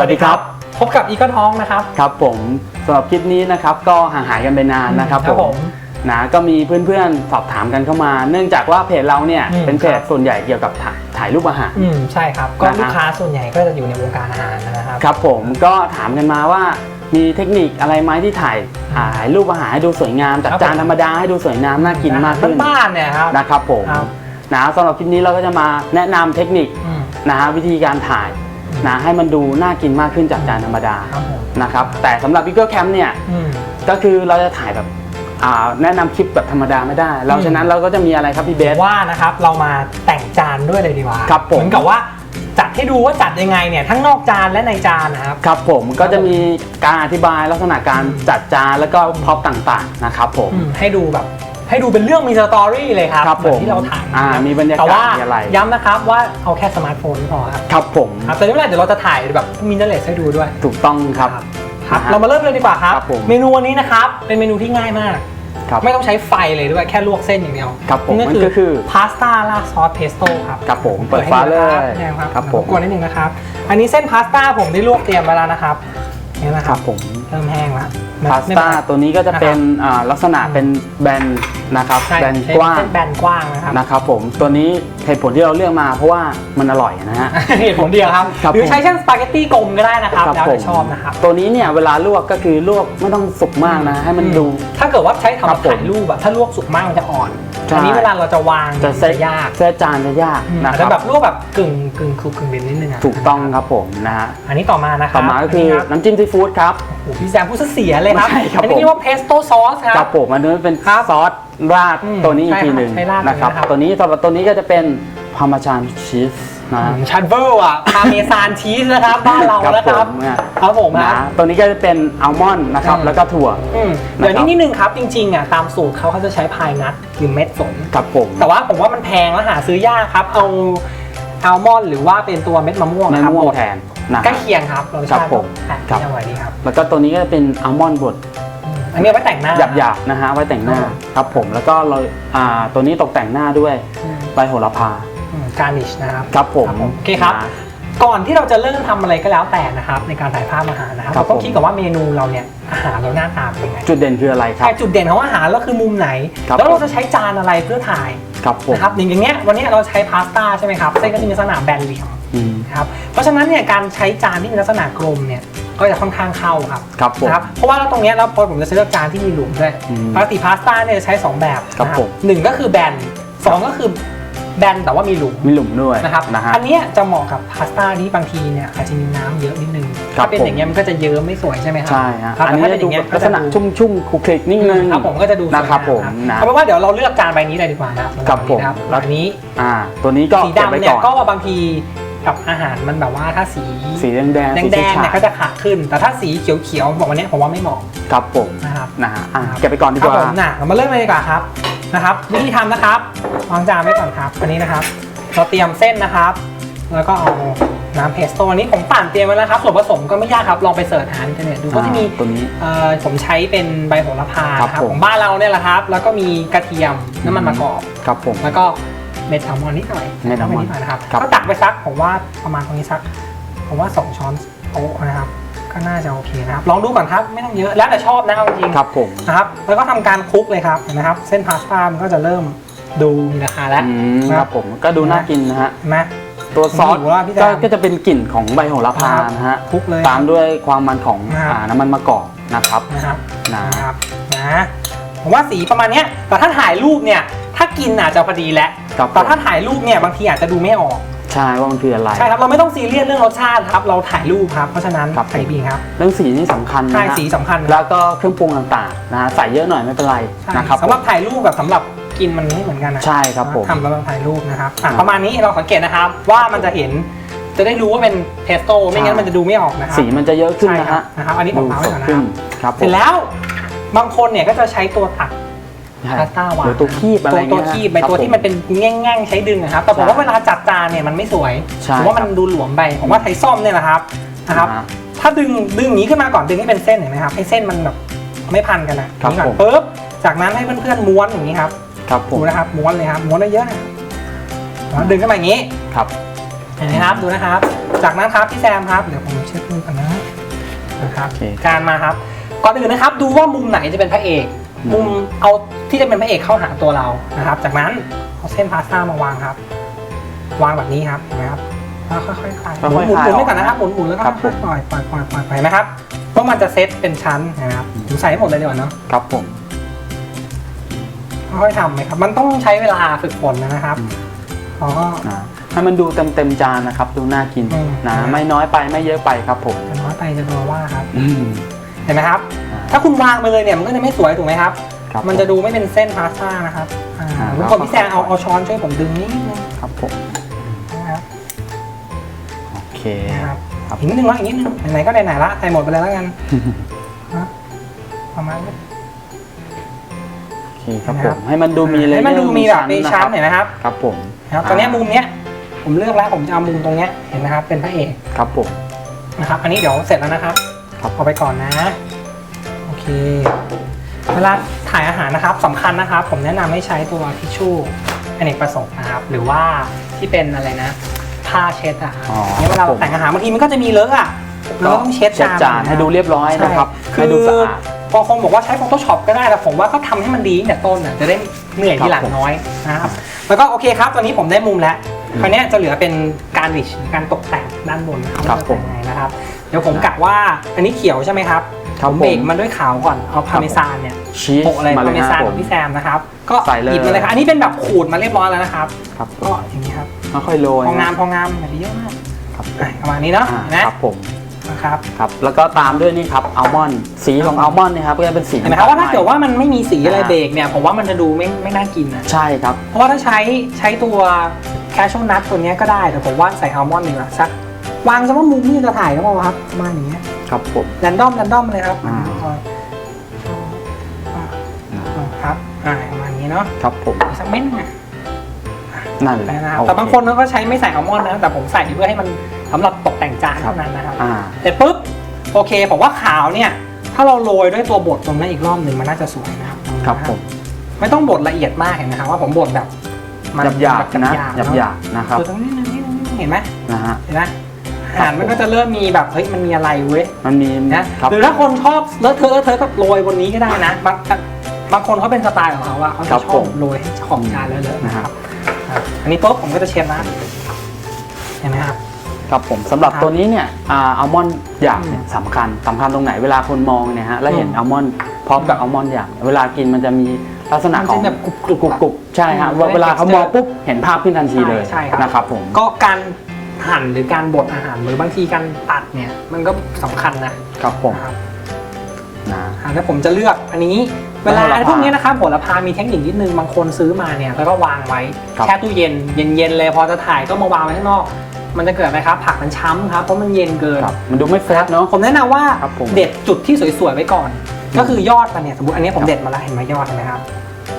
วัสดีครับ พบกับอีกอนฮองนะครับ ครับผมสำหรับคลิปนี้นะครับก็ห่างหายกันไปนานนะครับครับผผมมนะก็มีเพื่อนๆสอบถามกันเข้ามา เนื่องจากว่าเพจเราเนี่ยอืมเป็นเพคจรับส่วนใหญ่เกี่ยวกับถ่ายถ่ายรูปอาหารอืมใช่ครับ ก็นะฮะลูกค้าส่วนใหญ่ก็จะอยู่ในวงการอาหารนะครับ ครับผมก็ถามกันมาว่ามีเทคนิคอะไรไหมที่ถ่ายอ่าถ่ายรูปอาหารให้ดูสวยงามจากครับจานผมธรรมดาให้ดูสวยงามน่ากินมากขึ้นบ้านๆเนี่ยครับนะครับผมครับนะสำหรับคลิปนี้เราก็จะมาแนะนำเทคนิคอืมนะฮะวิธีการถ่าย นะให้มันดูน่ากินมากขึ้นจากจานธรรมดาครับผม นะครับแต่สำหรับ Bigger Camp เนี่ย อืม ก็คือเราจะถ่ายแบบอ่าแนะนำคลิปแบบธรรมดาไม่ได้ เราอืม ฉะนั้นเราก็จะมีอะไรครับพี่เบส ว่านะครับเรามาแต่งจานด้วยเลยดีกว่าครับผม เหมือนกับว่าจัดให้ดูว่าจัดยังไงเนี่ยทั้งนอกจานและในจานนะครับ ครับผมก็จะมีการอธิบายลักษณะการอืมจัดจานแล้วก็พร็อพต่างๆนะครับผม อืมให้ดูแบบ ให้ดูเป็นเรื่องมีสตอรี่เลยครับครับเหมือนผมที่เราถ่ายอ่ามีบรรยากาศแต่ว่ามีอะไร ย้ำนะครับว่าเอาแค่สมาร์ทโฟนพอครับครับผมครับแต่ไม่เป็นไรเดี๋ยวเราจะถ่ายแบบมินเนอร์เลสให้ดูด้วยถูกต้องครับ ครับนะฮะเรามาเริ่มเลยดีกว่าครับ ครับผมเมนูวันนี้นะครับเป็นเมนูที่ง่ายมาก ครับไม่ต้องใช้ไฟเลยด้วยแค่ลวกเส้นอย่างเดียวครับผมนั่นมันก็คือ พาสต้าราดซอสเพสโต้ครับ ครับผมเปิดฟ้าเลยให้ดูนะครับครับผมกวนนิดนึงนะครับ อันนี้เส้นพาสต้าผมได้ลวกเตรียมไว้แล้วนะครับ นี่นะคครัรับบผม เริ่มแห้งแล้ว พาสไม่ต้าเป็นไรตัวนี้ก็จะเป็นอ่าลักษณะเป็นแบนนะครับใช่แบนใช้กว้างเส้นแบนกว้างนะครับนะครับผมตัวนี้เหตุผลที่เราเลือกมาเพราะว่ามันอร่อยนะฮะเหตุผลเดียวครับครับหรือผมใช้เส้นสปาเกตตี้กลมก็ได้นะครับแล้วผแต่มชอบนะครับตัวนี้เนี่ยเวลาลวกก็คือลวกไม่ต้องสุกมากนะให้มันดู ถ้าเกิดว่าใช้ทำครับผมถ่ายรูปอะถ้าลวกสุกมากมันจะอ่อนใช่อันนี้เวลาเราจะวางจะเซตยากเซตจานจะยากอืมนะอาจคจะรับแบบลวกแบบกึ่งกึ่งคลุกกึ่งเบนนิดนึงอะถูกต้องครับผมนะฮะอันนี้ต่อมานะครับต่อมาก็คืออันนี้ครับน้ำจิ้มซีฟู้ดครับโอ้โหพี่แซมพูดซะเสียเลยครับไม่ใช่ครับอันนี้ผม เรียกว่าเพสโต้ซอสครับกับผมอันนี้เป็นครับซอสราดอืมตัวนี้อีกใช่ทีครับหนึ่งใช้ราดนะครับ เลยนะครับ ตัวนี้สำหรับตัวนี้ก็จะเป็นพาร์มาจานชีสนะชัดเวอร์อะพาเมซานชีสนะครับบ้านเรานะครับผมเนี่ยครับผมนะครับตัวนี้ก็จะเป็นอัลมอนด์นะครับ อืม แล้วก็ถั่ว อืมเดี๋ยวนี้นิดนึงครับจริงๆอะตามสูตรเขาเขาจะใช้พายนัทหรือเม็ดฝนกับผมแต่ว่าผมว่ามันแพงแล้วหาซื้อยากครับ เอาอัลมอนด์หรือว่าเป็นตัวเม็ดมะม่วงเนื้อครับม่วงบดแทน นะใกล้เคียงครับรสครัชาบติผมอะครับ ยังไงดีครับแล้วก็ตัวนี้ก็จะเป็นอัลมอนด์บดอืมอันนี้เอาไว้แต่งหน้า หยาบๆนะฮะไว้แต่งหน้าอืมครับผมแล้วก็เราอ่าตัวนี้ตกแต่งหน้าด้วยใบโหระพาการนิชนะครับ ครับผมครับผมโอเคครับ นะ ก่อนที่เราจะเริ่มทำอะไรก็แล้วแต่นะครับในการถ่ายภาพอาหารนะครับครับเราต้องผม คิดกับว่าเมนูเราเนี่ยอาหารเราหน้าตาเป็นยังไงจุดเด่นคืออะไรครับใช่จุดเด่นของอาหารเราคือมุมไหน ครับ แล้วเราจะใช้จานอะไรเพื่อถ่ายครับผม นะครับอย่างอย่างเงี้ยวันนี้เราใช้พาสต้าใช่ไหมครับเส้นก็จะมีลักษณะแบนเหลี่ยมอืมนะ ครับเพราะฉะนั้นเนี่ยการใช้จานที่มีลักษณะกลมเนี่ยก็จะค่อนข้างเข้าครับครับผมนะครับเพราะว่าเราตรงเนี้ยเราพอผมจะเลือกจานที่มีหลุมด้วยอืมปกติพาสต้าเนี่ยจะใช้สองแบบครับนะผม หนึ่งก็คือแบนสองก็คือแบนแต่ว่ามีหลุม มีหลุมด้วยนะครับ นะฮะ อันเนี้ยจะเหมาะกับพาสต้าที่บางทีเนี่ยอาจจะมีน้ำเยอะนิดนึง ครับถ้าเป็นอย่างเงี้ยมันก็จะเยิ้มไม่สวยใช่ไหมครัใช่ฮะ ครับอันนี้แต่ถ้าจะเป็นอดูย่างเงี้ยลักษณะก็จะดูชุ่มๆคลุกคลิกนิดนึง ครับผมก็จะดูสวยงามนะครับผมนะเอาเป็นว่าเดี๋ยวเราเลือกจานใบนี้เลยดีกว่านะครับครับผมนะครับแล้วอันนี้อ่า ตัวนี้ก็สีเก็บดำไว้เนี่ยก่อน ก็บางที กับอาหารมันแบบว่าถ้าสีสีแดงแดงแดงสีแดงๆฉาเนี่ยก็จะขาดขึ้น แต่ถ้าสีเขียวเขียวๆบอกวันเนี้ยผมว่าไม่เหมาะๆครับผมนะครับนะฮะอะเก็บไปก่อนดีคกรับว่าผมน่ะเรามาเริ่มเลยดีกว่าครับนะครับ วิธีทำนะครับวางจานไว้ก่อนครับอันนี้นะครับ เราเตรียมเส้นนะครับ แล้วก็เอาน้ำเพสโต้อันนี้ผมปั่นเตรียมไว้แล้วครับส่วนผสมก็ไม่ยากครับลองไปเสิร์ชหาอินเทอร์เน็ตดูก็จะมีตัวนี้เอ่อผมใช้เป็นใบโหระพาครับนะครับผมของบ้านเราเนี่ยแหละครับ แล้วก็มีกระเทียมน้ำมันมะกอกครับผมแล้วก็ เม็ดแซลมอนนิดหน่อยเม็ดแซลมอนนิดหน่อยนะครับครับก็ตักไปสักผมว่าประมาณตรงนี้สักผมว่า 2 ช้อนโต๊ะนะครับก็น่าจะโอเคนะครับ ลองดูก่อนครับ ไม่ต้องเยอะแล้วแต่ชอบนะเอาจริงๆครับผมนะครับ แล้วก็ทำการคลุกเลยครับเห็นะครับ เส้นพาสต้ามันก็จะเริ่มดูมีราคาแล้วอืมครับผมก็ดูน่ากินนะฮะเห็นไหมตัวซอสผมหิวแล้วพี่แซก็มก็จะเป็นกลิ่นของใบโหระพานะฮะคลุกเลยตามด้วยความมันของนะครับอ่าน้ำมันมะกอกนะครับนะครับนะนะครับนะผมว่าสีประมาณเนี้ยแต่ถ้าถ่ายรูปเนี่ย ถ้ากินอาจจะพอดีแล้วครับผแต่มถ้าถ่ายรูปเนี่ยบางทีอาจจะดูไม่ออก ใช่ว่ามันคืออะไร ใช่ครับเราไม่ต้องซีเรียสเรื่องรสชาติครับ เราถ่ายรูปครับเพราะฉะนั้นครับ ใส่บีครับ เรื่องสีนี่สำคัญใช่นะฮะสีสำคัญครับ แล้วก็เครื่องปรุงต่างๆนะฮะใส่เยอะหน่อยไม่เป็นไรใช่นะครับ สำหรับถ่ายรูปแบบสำหรับกินมันไม่เหมือนกันนะใช่ครับผม ทำแล้วเราถ่ายรูปนะครับอะครับประมาณนี้เราสังเกตนะครับ ว่ามันจะเห็นจะได้รู้ว่าเป็นเพสโต้ไม่งั้นใช่มันจะดูไม่ออกนะครับ สีมันจะเยอะขึ้นใช่นะครัฮะบนะครับอันนี้ผมดูเอาไว้สก่ดอนนะคขึ้รันบครับผเสร็มจแล้วบางคนเนี่ยก็จะใช้ตัวตักใช่ พาสต้าวางหรือตัวคีบอะไรตัวเงี้ยตัวคีบไปครับตัวที่มันเป็นแง่งๆใช้ดึงนะครับแต่ผมใช่ว่าเวลาจัดจานเนี่ยมันไม่สวยใช่ผมว่ามันครับดูหลวมไปผมว่าไทยซ่อมเนี่ยนะครับนะครับอ่าถ้าดึงดึงอย่างนี้ขึ้นมาก่อนดึงให้เป็นเส้นเห็นไหมครับให้เส้นมันแบบไม่พันกันนะครับอย่างนี้ก่อผนมปุ๊บจากนั้นให้เพื่อนๆม้วนอย่างนี้ครับครับผมดูนะครับม้วนเลยครับม้วนได้เยอะนะแล้วดึงขึ้นมาอย่างนี้ครับเห็นไหมครับดูนะครับ จากนั้นครับพี่แซมครับเดี๋ยวผมเช็คมือก่อนนะนะครับโอเคการมาครับก่อนอื่นนะครับ ดูว่ามุมไหนจะเป็นพระเอกอื มมุมเอาที่จะเป็นพระเอกเข้าหาตัวเรานะครับ จากนั้นเอาเส้นพาสต้ามาวางครับ วางแบบนี้ครับเห็นไหมครับแล้วค่อยๆคลายหค่อยๆมุนหมุนคลายหมุนออกไว้ก่อนนะครับหมุนหมุนแล้วก็ครับผมปล่อยปล่อยปล่อยปล่อยไปนะครับเพราะมันจะเซตเป็นชั้นนะครับผมใส่ให้หมดเลยดีกว่าเนาะครับผมค่อยๆทำไหมครับ มันต้องใช้เวลาฝึกฝนนะครับอืมเขาก็นะให้มันดูเต็มเต็มๆจานนะครับ ดูน่ากินอืมนะไม่น้อยไปไม่เยอะไปครับผมเป็นว่าไปจะโดนว่าครับอืมเห็นไหมครับอ่า ถ้าคุณวางไปเลยเนี่ยมันก็จะไม่สวยถูกไหมครับ ครับมันจะดูไม่เป็นเส้นพาสต้านะครับอ่าอ่าทุกคนพี่แซมเอาเอาช้อนช่วยผมดึงนิดนึงครับผมนะครับโอเค นะครับครับ อีกนิดนึงวะอีกนิดนึงไหนๆก็ไหนๆละใส่หมดไปเลยแล้วกันนะประมาณนี้โอเคครับนะผครับมให้มันดูมีเลให้มันดูมีแบบมีชั้นเห็เห็นไหมครับครับผมนะครับตอนนี้มุมเนี้ยผมเลือกแล้วผมจะเอามุมตรงเนี้ยเห็นไหมครับเป็นพระเอก ครับผม นะครับ อันนี้เดี๋ยวเสร็จแล้วนะครับครับ เอาไปก่อนนะโอเค เวลาถ่ายอาหารนะครับสำคัญนะครับ ผมแนะนำให้ใช้ตัวทิชชู่อเนกประสงค์นะครับ หรือว่าที่เป็นอะไรนะผ้าเช็ดอะครับอ๋อเนี่ยเวลาครับผม แต่งอาหารบางทีมันก็จะมีเลอะอะเราก็ต้องเช็ดเช็ดจานให้ดูเรียบร้อยนะครับใช่ให้ดูสะอาด บางคนบอกว่าใช้ Photoshop ก็ได้แต่ผมว่าก็ทำให้มันดีตั้งแต่ต้นน่ะจะได้เหนื่อยที่หลังน้อยนะครับแล้วก็โอเคครับตอนนี้ผมได้มุมแล้วอืมคราวเนี้ยจะเหลือเป็นการริชการตกแต่งด้านบนนะครับครับว่าจะผมเป็นยังไงนะครับ เดี๋ยวผมกะว่าอันนี้เขียวใช่ไหมครับครับ ผมเบรกผมมันด้วยขาวก่อนเอาพาเมซานเนี่ยชีสโปะเลยมาเลพายเมนะซานผขมองพี่แซมนะครับ ก็ใส่เลย หยิบมาเลยครับอันนี้เป็นแบบขูดมาเรียบร้อยแล้วนะครับ ครับผก็มอย่างนี้ครับ ค่อยๆโรยพองามนะพองามแบบนี้เยอะมากครับอะประมาณนี้เนาะอ่าเห็นไหมครับผมนะครับครับ แล้วก็ตามด้วยนี่ครับอัลมอนด์สีของอัลมอนด์เนี่ยครับก็จะเป็นสีเห็นไหมครับว่าถ้าำตลเกิดว่ามันไม่มีสีอะไรอ่าเบรกเนี่ยผมว่ามันจะดูไม่ไม่น่ากินนะใช่ครับ เพราะว่าถ้าใช้ใช้ตัวแคชช w นัทตัวเนี้ยก็ได้แต่ผมว่าใส่อัลมอนด์ดีกว่าสักวางซะว่ามุมที่จะถ่ายก็พอครับประมาณนี้ ครับผม แรนดอมแรนดอมเลยครับอ่า อ่าครับอ่าประมาณนี้เนาะครับผมอีกสักเม็ดนึงอะนั่นแหละนะครับโอเแต่บางคนเขาก็ใช้ไม่ใส่อัลมอนด์นะแต่ผมใส่เพื่อให้มันสำหรับตกแต่งจานเท่านั้นนะครับ อ่า เสร็จปุ๊บโอเคผมว่าขาวเนี่ย ถ้าเราโรยด้วยตัวบดตรงนั้นอีกรอบหนึ่งมันน่าจะสวยนะครับครับผมไม่ต้องบดละเอียดมากเห็นไหมครับว่าผมบดแบบมันหยาบๆนะแบบหยาบๆนะครับ คือตรงนี้นี่นี่เห็นไหมนะฮะเห็นไหม อาหารมันก็จะเริ่มมีแบบเฮ้ยมันมีอะไรเว้ยมันมีนะครับหรือถ้าคนชอบเลอะเทอะเลอะเทอะก็โรยบนนี้ก็ได้นะบางบางคนเขาเป็นสไตล์ของเขาอะเขาจะชอบโรยให้ขอบจานเลอะๆนะครับอะอันนี้ปุ๊บผมก็จะเช็ดนะเห็นไหมครับครับผมสำหรับครับตัวนี้เนี่ยอ่าอัลมอนด์หยาบเนี่ยอืมสำคัญสำคัญตรงไหนเวลาคนมองเนี่ยฮะแล้วเห็นอืมอัลมอนด์พร้อมกับอัลมอนด์หยาบเนี่ยเวลากินมันจะมีลักษณะมันขจะองแบบกรุบกรุบกรุบกรุบใช่ฮะอืมว่าเวลาเขามองปุ๊บเห็นภาพขึ้นทันทีเลยใช่ใช่ครับนะครับผมก็การ หั่นหรือการบดอาหารหรือบางทีการตัดเนี่ยมันก็สำคัญนะครับผมนะครับนะอ่าแล้วผมจะเลือกอันนี้เวลาโหระพาพวกนี้นะครับโหระพามีเทคนิคนิดนึงบางคนซื้อมาเนี่ยแล้วก็วางไว้ครับแช่ตู้เย็นเย็นๆเลยพอจะถ่ายก็มาวางไว้ข้างนอก มันจะเกิดอะไรครับ ผักมันช้ำครับเพราะมันเย็นเกินครับมันดูไม่เฟรชเนาะผมแนะนำว่าครับผม เด็ดจุดที่สวยๆไว้ก่อนอืมก็คือยอดมันเนี่ยสมมติอันนี้ผมครับเด็ดมาแล้วเห็นไหมยอดเห็นไหมครับ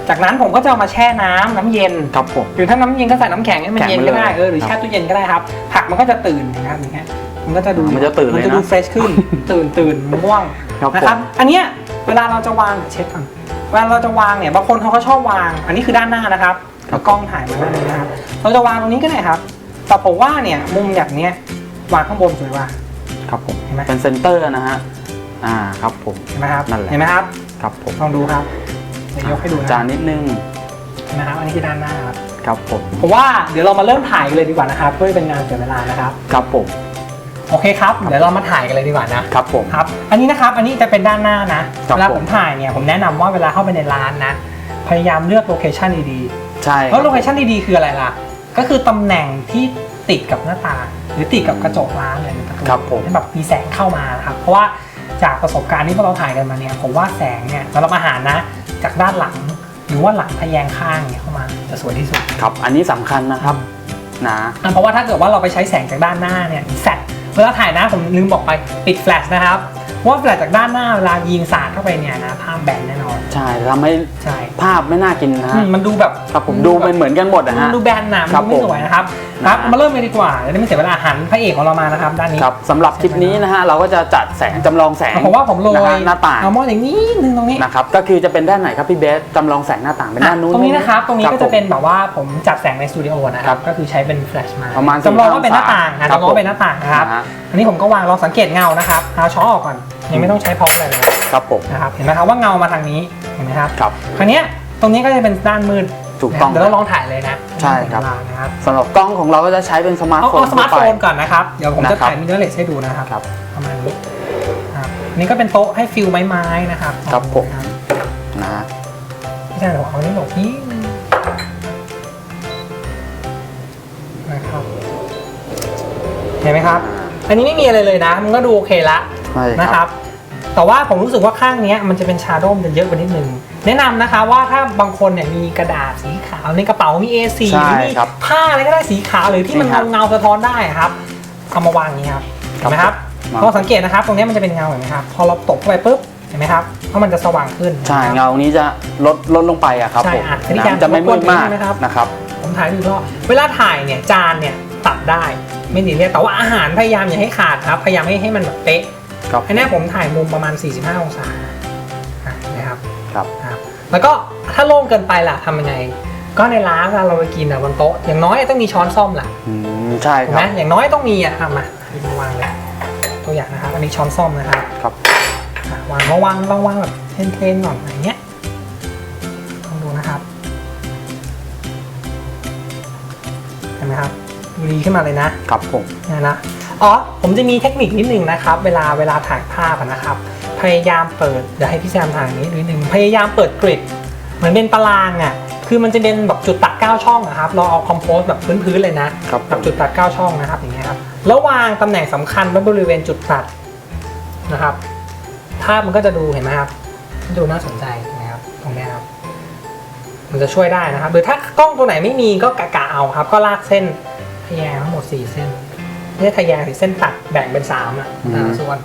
จากนั้นผมก็จะเอามาแช่น้ำน้ำเย็น ครับผม หรือถ้าน้ำเย็นก็ใส่น้ำแข็งให้มันแข็งเย็นไปก็ได้เลยเออหรือครับแช่ตู้เย็นก็ได้ครับ ผักมันก็จะตื่นนะครับอย่างเงี้ยมันก็จะดูมันจะตื่นเลยมันจะนะดูเฟรชขึ้น ตื่นตื่นม่วงครับนะผครับมอันเนี้ยเวลาเราจะวางเช็ดก่อนเวลาเราจะวางเนี่ยบางคนเขาก็ชอบวาง อันนี้คือด้านหน้านะครับแล้วกล้องถ่ายมาด้านนี้นะครับเราจะวางตรงนี้ก็ได้ครับ แต่ผมว่าเนี่ยมุมแบบเนี้ยวางข้างบนสวยกว่า ครับผมเห็นไหม เป็นเซนเตอร์นะฮะอ่าครับผม เห็นไหมครับนั่นแหละ เห็นไหมครับ ครับผม ลองดูครับ เดี๋ยวยกให้ดูนะจานนิดนึงเห็นไหมครับอันนี้คือด้านหน้าครับครับผมผมว่าเดี๋ยวเรามาเริ่มถ่ายกันเลยดีกว่านะครับเพื่อเป็นงานเสียเวลานะครับครับผมโอเคครับเดี๋ยวเรามาถ่ายกันเลยดีกว่านะครับผมครับอันนี้นะครับอันนี้จะเป็นด้านหน้านะครับเวลาผมผมถ่ายเนี่ยผมแนะนำว่าเวลาเข้าไปในร้านนะพยายามเลือกโลเคชันดีใช่ๆคแล้วรับโลเคชันดีๆคืออะไรล่ะ ก็คือตำแหน่งที่ติดกับหน้าต่างหรือติดกับกระจกร้านอะไรหรือประตูครับผมให้แบบมีแสงเข้ามานะครับเพราะว่าจากประสบการณ์ที่พวกเราถ่ายกันมาเนี่ยผมว่าแสงเนี่ยสำหรับอาหารนะ จากด้านหลัง หรือว่าหลังทะแยงข้างเนี่ยเข้ามาจะสวยที่สุดครับ อันนี้สำคัญนะครับนะอะเพราะว่าถ้าเกิดว่าเราไปใช้แสงจากด้านหน้าเนี่ยแฟลชเวลาถ่ายนะผมลืมบอกไปปิดแฟลชนะครับ เพราะว่าแฟลชจากด้านหน้าเวลายิงสาดเข้าไปเนี่ยนะภาพแบนแน่นอน ใช่ทำให้ใช่ภาพไม่น่ากินนะอืฮะมมันดูแบบครับผมดูเป็นเหมือนกันหมดนะฮะมันดูแบนหนามันครับดูไม่ผม สวยนะครับครับนะฮะมาเริ่มกันดีกว่าจะได้ไม่เสียเวลาหันพระเอกของเรามานะครับด้านนี้ ครับสำหรับคลิปนี้นะฮะเราก็จะจัดแสงจำลองแสงผมว่าผมโรยนะฮะหน้าต่างเอามออย่างนี้นึงตรงนี้นะครับ ก็คือจะเป็นด้านไหนครับพี่เบสจำลองแสงหน้าต่างเป็นด้านนู้น ตรงนี้นะครับ ตรงนี้ก็จะเป็นผมแบบว่าผมจัดแสงในสตูดิโอนะคครัรับบก็คือใช้เป็นแฟลชมาประมาณจำลองว่า45เป็นหน้าต่างนะครับจำลองว่าเป็นหน้าต่างนะครับ นะฮะ อันนี้ผมก็วางลองสังเกตเงานะครับเอาช้อออกก่อน ยังไม่ต้องใช้พร็อพอะไรเลยครับผมนะครับเห็นไหมครับว่าเงามาทางนี้เห็นไหมครับครับ คราวเนี้ยตรงนี้ก็จะเป็นด้านมืดถูกต้องนะเดี๋ยวเราลองถ่ายเลยนะใช่ครับเวลานะครับสำหรับกล้องของเราก็จะใช้เป็นสมาร์ทเอาโฟนเอาสมาร์ทโฟนทั่วไปก่อนนะครับ เดี๋ยวผมจะนะครับถ่ายมิเรอร์เลสให้ดูนะครับครับประมาณนี้ครับนี่ก็เป็นโต๊ะให้ฟิลไม้ๆนะครับครับผมนะนะฮะพี่ชายบอกเอานี่หลบนี่นะครับเห็นไหมครับ อันนี้ไม่มีอะไรเลยนะ มันก็ดูโอเคละ ใช่นะคครัรับบแต่ว่าผมรู้สึกว่าข้างเนี้ยมันจะเป็นชาโดว์มจะเยอะไปนิดนึง แนะนำนะคะว่าถ้าบางคนเนี่ยมีกระดาษสีขาวในกระเป๋ามี A4 ใช่หรือมีครับผ้าอะไรก็ได้สีขาวหรือที่มันนี่ครับเงาๆสะท้อนได้ครับเอามาวางอย่างนี้ครับเห็นไหมครับครับพอสังเกตนะครับ ตรงเนี้ยมันจะเป็นเงาเห็นไหมครับพอเราตบเข้าไปปุ๊บเห็นไหมครับเพราะมันจะสว่างขึ้นใช่นะครับ เงานี้จะลดลดลงไปอะครับใช่ผมอะทีนี้นะการจะไม่มืดมากรบกวนนิดนึงนะครับ นะครับ ผมถ่ายดูอีกรอบเวลาถ่ายเนี่ยจานเนี่ยตัดได้ไม่ดีเรียกแต่ว่าอาหารพยายามอย่าให้ขาดครับ พยายามให้ให้มันแบบเป๊ะ ครับอันเนี้ยผมถ่ายมุมประมาณ 45 องศาอะนะครับครับครับ แล้วก็ถ้าโล่งเกินไปล่ะทำยังไง ก็ในร้านเวลาเราไปกินอะบนโต๊ะอย่างน้อยต้องมีช้อนซ่อมล่ะอืมใช่ถูกคไหมรับอย่างน้อยต้องมีอะทำมาเอามาวางเลยตัวอย่างนะครับอันนี้ช้อนซ่อมนะครับครับอะวางมาวางวางวางแบบเทรนๆหน่อยอย่างเงี้ยลองดูนะครับเห็นไหมครับดูดีขึ้นมาเลยนะครับผมนะนะ อ๋อผมจะมีเทคนิคนิดนึงนะครับ เวลาเวลาถ่ายภาพอะนะครับ พยายามเปิดเดี๋ยวให้พี่แซมถ่ายอย่างนี้นิดนึงพยายามเปิดกริดเหมือนเป็นตารางอะคือมันจะเป็นแบบจุดตัด9ช่องนะครับ เราเอาคอมโพสแบบพื้นๆเลยนะครับผแบบมจุดตัด9ช่องนะครับอย่างเงี้ยครับแล้ววางตำแหน่งสำคัญไว้บริเวณจุดตัดนะครับภาพมันก็จะดูเห็นไหมครับ ดูน่าสนใจนะครับ ตรงเนี้ยครับ มันจะช่วยได้นะครับ หรือถ้ากล้องตัวไหนไม่มีก็กะกะเอาครับ ก็ลากเส้นทะแยงทั้งหมด4เส้น ไม่ใช่ทะแยงสิเส้นตัดแบ่งเป็น3อะอืมแต่ละส่วน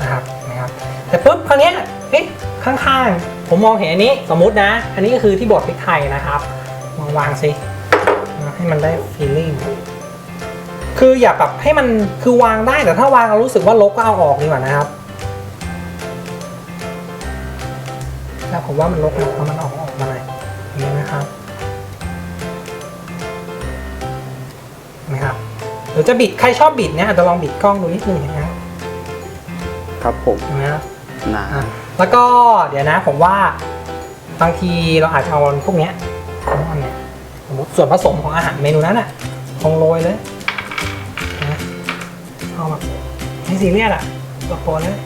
นะครับนะครับแต่ปุ๊บคราวเนี้ยเอ๊ะข้างๆ ผมมองเห็นอันนี้สมมุตินะ อันนี้ก็คือที่บดพริกไทยนะครับลองวางสิให้มันได้ feeling คืออย่าแบบให้มันคือวางได้แต่ถ้าวางเรารู้สึกว่าลกก็เอาออกดีกว่านะครับแล้วผมว่ามันลกนะเอามันออกออกมาหน่อยอย่างนี้นะครับ หรือจะบิดใครชอบบิดเนี่ยอาจจะลองบิดกล้องดูนิดนึงเห็นไหมครับครับผมเห็นไหมครับนะอะแล้วก็เดี๋ยวนะผมว่าบางทีเราอาจจะเอาพวกเนี้ยเอาอันเนี้ยสมมติส่วนผสมของอาหารเมนูนั้นอะลงโรยเลยนะเอาแบบไม่ซีเรียสอะตัวโปรเลย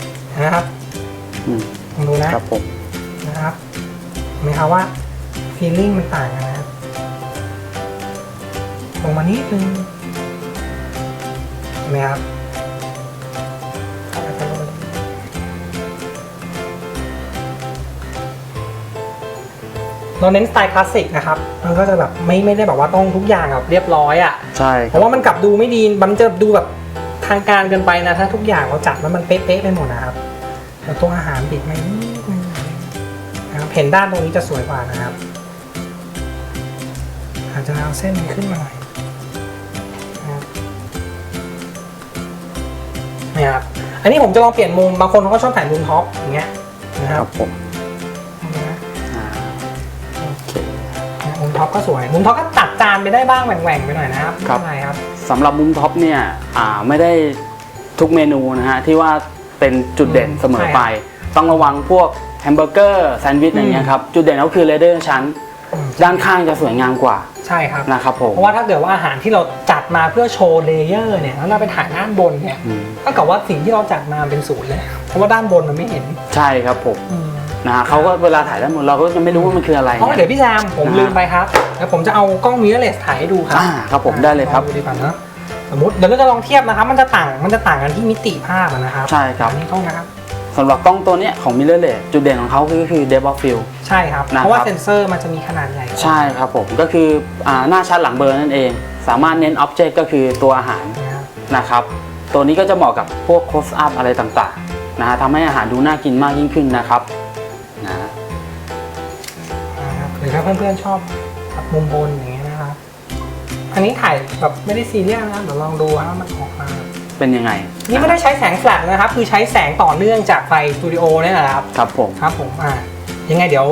นะครับอืมลองดูนะครับผมนะครับเห็นไหมครับว่าฟีลลิ่งมันต่างกันนะครับลงมานิดนึงเห็น ไหมครับแล้วก็โรยเราเน้นสไตล์คลาสสิกนะครับ มันก็จะแบบไม่ไม่ได้แบบว่าต้องทุกอย่างแบบเรียบร้อยอะ่ะ ใช่เพราะว่ามันกลับดูไม่ดี มันจะดูแบบทางการเกินไปนะ ถ้าทุกอย่างเราจัดแล้วมันเป๊ะๆไปหมดนะครับแต่ตัวอาหารบิดไม่นิดนึงนะครับเห็นด้านตรงนี้จะสวยกว่านะครับ อาจจะเอาเส้นมันขึ้นมาหน่อย นี่ยครับอันนี้ผมจะลองเปลี่ยนมุมบางคนเขาก็ชอบถ่ายมุมท็อปอย่างเงี้ยนะคครัรับบผมนะอ่าโอเคมุมท็อปก็สวย มุมท็อปก็ตัดจานไปได้บ้างแหว่งๆไปหน่อยนะครับครับไม่เป็นไรครับ สำหรับมุมท็อปเนี่ยอ่าไม่ได้ทุกเมนูนะฮะที่ว่าเป็นจุดเด่นอืมเสมอไป ต้องระวังพวกแฮมเบอร์เกอร์แซนด์วิชอืมอย่างเงี้ยครับ จุดเด่นก็คือเลเดอร์ชั้นอืม ด้านข้างจะสวยงามกว่าใช่ครับ นะครับผม เพราะว่าถ้าเกิดว่าอาหารที่เราจัดมาเพื่อโชว์เลเยอร์เนี่ยแล้วเราไปถ่ายด้านบนเนี่ยอืม เท่ากับว่าสิ่งที่เราจัดมาเป็นศูนย์เลย เพราะว่าด้านบนมันไม่เห็นใช่ครับผมอืมนะฮะเขาก็เวลาถ่ายด้านบนเราก็จะไม่รู้ว่ามันคืออะไรเพราะว่าเดี๋ยวพี่แซมผมนะฮะลืมไปครับแล้วผมจะเอากล้องมิเรอร์เลสถ่ายให้ดูครัอ่าครับผมได้เลยครับ องดูดีกว่านะสมมติเดี๋ยวเราจะลองเทียบนะครับ มันจะต่างมันจะต่างกันที่มิติภาพอะนะครับใช่ครับ อันนี้กล้องนะครับ สำหรับกล้องตัวเนี้ยของ Mirrorless จุดเด่นของเขาคือคือ Depth of Field ใช่ครับ นะครับ เพราะว่าเซนเซอร์มันจะมีขนาดใหญ่กว่าใช่ครับผมก็คืออ่าหน้าชัดหลังเบลอนั่นเอง สามารถเน้น Object ก็คือตัวอาหารนะครับนะครับ ตัวนี้ก็จะเหมาะกับพวก close up อะไรต่างๆนะฮะทำให้อาหารดูน่ากินมากยิ่งขึ้นนะครับนะนะครับหรือถ้าเพื่อนๆชอบแบบมุมบนอย่างเงี้ยนะครับ อันนี้ถ่ายแบบไม่ได้ซีเรียสนะครับเดี๋ยวลองดูว่ามันออกมา เป็นยังไงนี่ไม่ได้ใช้แสงแฟลชนะครับ คือใช้แสงต่อเนื่องจากไฟสตูดิโอเนี่ยนะครับ ครับผม ครับผม อ่า ยังไงเดี๋ยว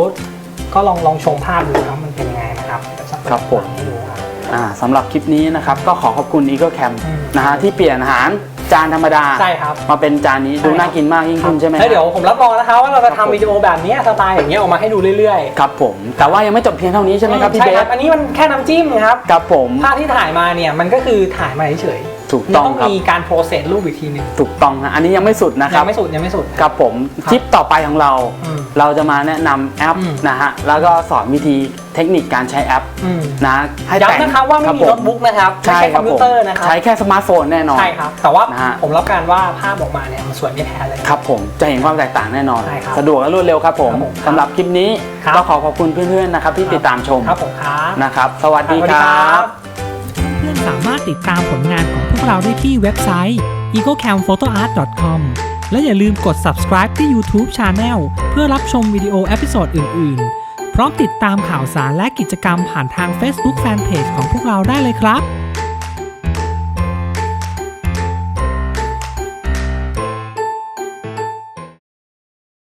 ก็ลองลองชมภาพดูครับมันเป็นยังไงนะครับเดี๋ยวจะเปิดครับผมให้ดูครับอ่าสำหรับคลิปนี้นะครับ ก็ขอขอบคุณ Eagle Cam อืมนะฮะที่เปลี่ยนอาหารจานธรรมดาใช่ครับมาเป็นจานนี้ดูน่ากินมากยิ่งขึ้นใช่ไหมแล้วเดี๋ยวผมรับรองนะครับว่าเราจะครับผมทำวิดีโอแบบนี้สไตล์อย่างเงี้ยออกมาให้ดูเรื่อยๆครับผมแต่ว่ายังไม่จบเพียงเท่านี้ใช่ไหมครับพี่ใช่เบครัสบอันนี้มันแค่น้ำจิ้มครับครับผมภาพที่ถ่ายมาเนี่ยมันก็คือถ่ายมาเฉย ถูกๆต้องต้องครับ มีการโปรเซสรูปอีกทีหนึงถูกต้องฮะอันนี้ยังไม่สุดนะคยัรับ งไม่สุดยังไม่สุดครับผมครับคลิปต่อไปของเรา อืมเราจะมาแนะนำแอปอืม นะฮะแล้วก็สอนวิธีเทคนิคการใช้แอปอืมนะให้แต่งย้ำนะครับว่าไม่มีผโน้ตบุ๊กนะครับไม่ใช่ใช่คคอรัมบพิผวมเตอร์นะครับ ใช้แค่สมาร์ทโฟนแน่นอน ใช่ครับ แต่ว่านะฮะ ผมรับการว่าภาพออกมาเนี่ยมันสวยไม่แพ้เลย ครับผมจะเห็นความแตกต่างแน่นอน ใช่ครับสะดวกและรวดเร็วครับผมครับผมสำหรับคลิปนี้ครับ ก็ขอขอบคุณเพื่อนๆนะครับที่ติดตามชมครับผมครับ นะครับ สวัสดีสวัสคดีรับเพื่อนๆ สามารถติดตามผลงานของพวกเราได้ที่เว็บไซต์ eaglecamphotoart.com และอย่าลืมกด subscribe ที่ YouTube Channel เพื่อรับชมวิดีโอเอพิโซดอื่น ๆ พร้อมติดตามข่าวสารและกิจกรรมผ่านทาง Facebook Fanpage ของพวกเราได้เลยครับ